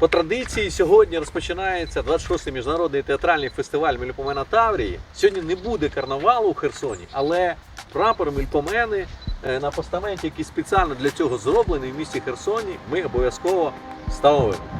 По традиції сьогодні розпочинається 26-й міжнародний театральний фестиваль Мельпомена Таврії. Сьогодні не буде карнавалу у Херсоні, але прапор Мельпомени е, на постаменті, який спеціально для цього зроблений в місті Херсоні, ми обов'язково встановимо.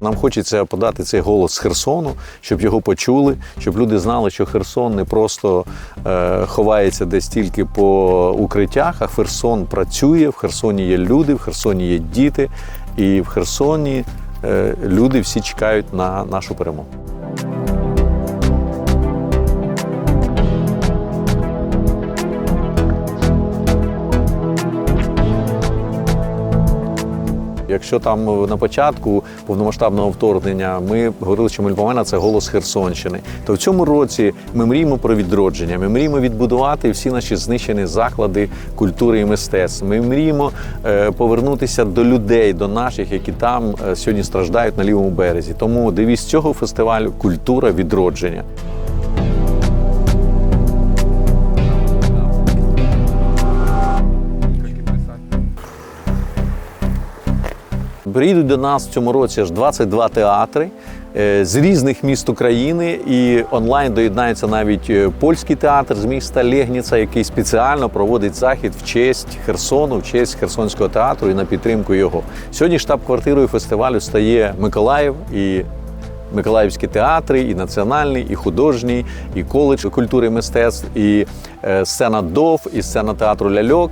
Нам хочеться подати цей голос з Херсону, щоб його почули, щоб люди знали, що Херсон не просто е, ховається десь тільки по укриттях, а Херсон працює, в Херсоні є люди, в Херсоні є діти, і в Херсоні е, люди всі чекають на нашу перемогу. Якщо там на початку повномасштабного вторгнення ми говорили, що Мельпомена це голос Херсонщини, то в цьому році ми мріємо про відродження. Ми мріємо відбудувати всі наші знищені заклади культури і мистецтв. Ми мріємо е, повернутися до людей, до наших, які там е, сьогодні страждають на лівому березі. Тому девіз цього фестивалю культура відродження. Приїдуть до нас в цьому році аж 22 театри е, з різних міст України, і онлайн доєднається навіть е, польський театр з міста Легніца, який спеціально проводить захід в честь Херсону, в честь Херсонського театру і на підтримку його. Сьогодні штаб-квартирою фестивалю стає Миколаїв і. Миколаївські театри, і національний, і художній, і коледж культури і мистецтв, і е, сцена ДОВ, і сцена театру ляльок.